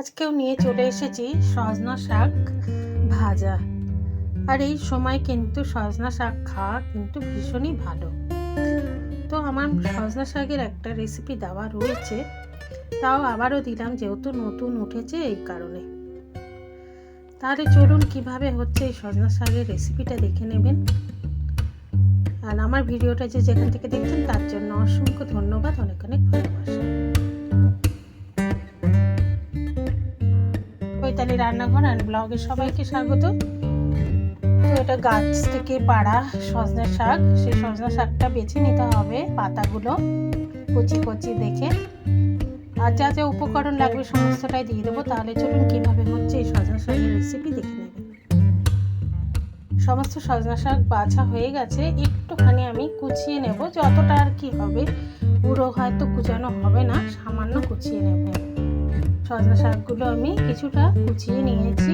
আজকেও নিয়ে চলে এসেছি সজনা শাক ভাজা। আর এই সময় কিন্তু সজনা শাক খাওয়া কিন্তু ভীষণই ভালো। তো আমার সজনা শাকের একটা রেসিপি দেওয়া রয়েছে, তাও আবারও দিলাম যেহেতু নতুন উঠেছে এই কারণে। তাহলে চলুন কীভাবে হচ্ছে এই সজনা শাকের রেসিপিটা দেখে নেবেন। আর আমার ভিডিওটা যে যেখান থেকে দেখছেন তার জন্য অসংখ্য ধন্যবাদ, অনেক অনেক ভালোবাসা। চৈতালি রান্নাঘর অ্যান্ড ব্লগে সবাইকে স্বাগত। তো এটা গাছ থেকে পাড়া সজনা শাক, সেই সজনা শাকটা বেছে নিতে হবে পাতাগুলো কচি কচি দেখে। আর যা যা উপকরণ লাগবে সমস্তটাই দিয়ে দেবো, তাহলে চলুন কীভাবে হচ্ছে এই সজনা শাকের রেসিপি দেখে নেবেন সমস্ত সজনা শাক বাছা হয়ে গেছে, একটুখানি আমি কুচিয়ে নেব, যতটা আর কি হবে। পুরো হয়তো কুচানো হবে না, সামান্য কুচিয়ে নেবেন সজনা শাকগুলো আমি কিছুটা কুচিয়ে নিয়েছি।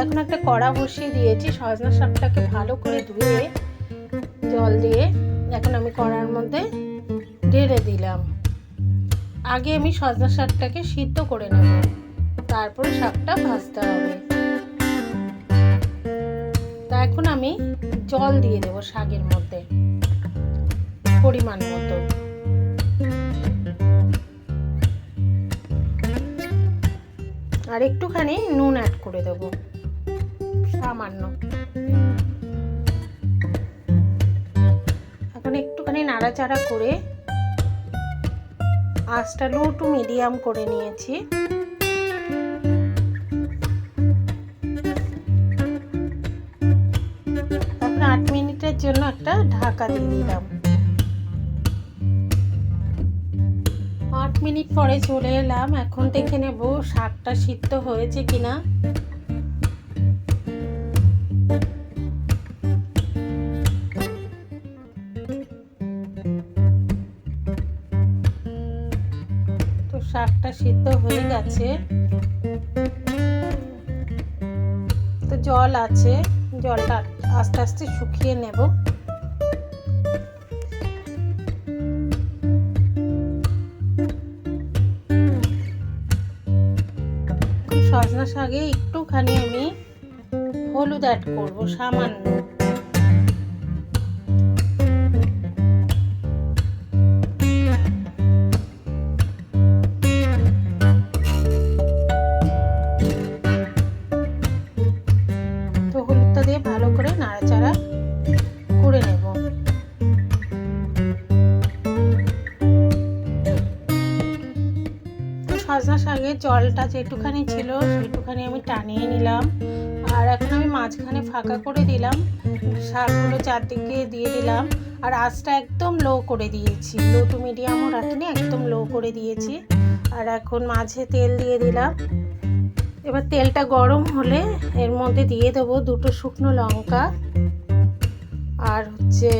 এখন একটা কড়া বসিয়ে দিয়েছি, সজনা শাকটাকে ভালো করে ধুয়ে, জল দিয়ে এখন আমি কড়ার মধ্যে ঢেলে দিলাম। আগে আমি সজনা শাকটাকে সিদ্ধ করে নেব, তারপরে শাকটা ভাজতে হবে। তা এখন আমি জল দিয়ে দেবো শাকের মধ্যে, পরিমাণ মতো। আর একটুখানি নুন অ্যাড করে দেব। সামান্য। এখন একটুখানি নাড়াচাড়া করে আঁচটা লো টু মিডিয়াম করে নিয়েছি। আট মিনিটের জন্য একটা ঢাকা দিয়ে দিলাম। মিনিট পরে চলে এলাম। এখন দেখে নেব শাকটা সিদ্ধ হয়েছে কিনা। তো শাকটা সিদ্ধ হয়ে গেছে। তো জল আছে, জলটা আস্তে আস্তে শুকিয়ে নেব। শাকে একটুখানি আমি হলুদ অ্যাড করব সামান্য। সজনা শাকের জলটা যেটুখানি ছিল সেটুখানি আমি টানিয়ে নিলাম। আর এখন আমি মাঝখানে ফাঁকা করে দিলাম। শাকগুলো চারদিকে দিয়ে দিলাম। আর আঁচটা একদম লো করে দিয়েছি। লো টু মিডিয়ামও রাখিনি, একদম লো করে দিয়েছি। আর এখন মাঝে তেল দিয়ে দিলাম। এবার তেলটা গরম হলে এর মধ্যে দিয়ে দেবো দুটো শুকনো লঙ্কা। আর হচ্ছে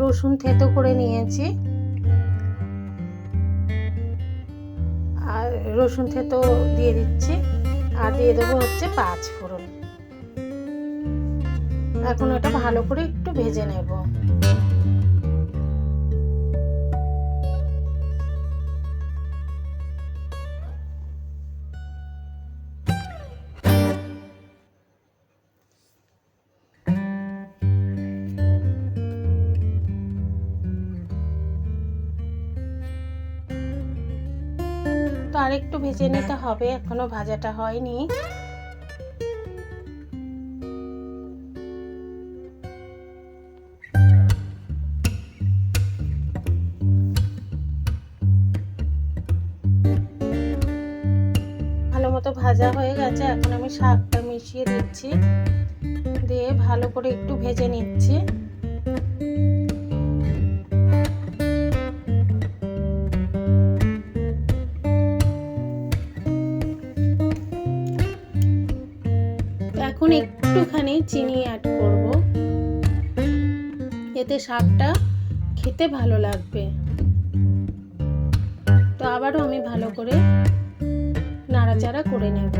রসুন থেতো করে নিয়েছি। আর রসুন থেতো দিয়ে দিচ্ছি। আর দিয়ে দেবো হচ্ছে পাঁচ ফোড়ন। এখন এটা ভালো করে একটু ভেজে নেব। আরেকটু ভেজে নিতে হবে, এখনও ভাজাটা হয়নি। ভালো মতো ভাজা হয়ে গেছে, এখন আমি শাকটা মিশিয়ে দিচ্ছি। দিয়ে ভালো করে একটু ভেজে নিচ্ছি। একটুখানি চিনি অ্যাড করব। এতে শাকটা খেতে ভালো লাগবে। তো আবারও আমি ভালো করে নাড়াচাড়া করে নেব।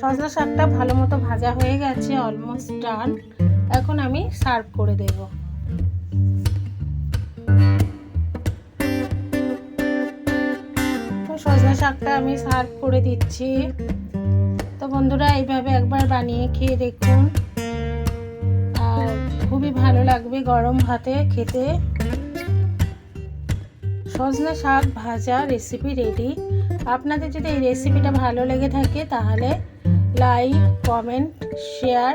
সজনা শাকটা ভালো মতো ভাজা হয়ে গেছে অলমোস্ট ডান এখন আমি সার্ভ করে দেব। সজনা শাকটা আমি সার্ভ করে দিচ্ছি। তো বন্ধুরা, এইভাবে একবার বানিয়ে খেয়ে দেখুন। আর খুবই ভালো লাগবে গরম ভাতে খেতে। সজনা শাক ভাজা রেসিপি রেডি আপনাদের যদি এই রেসিপিটা ভালো লেগে থাকে, তাহলে লাইক কমেন্ট শেয়ার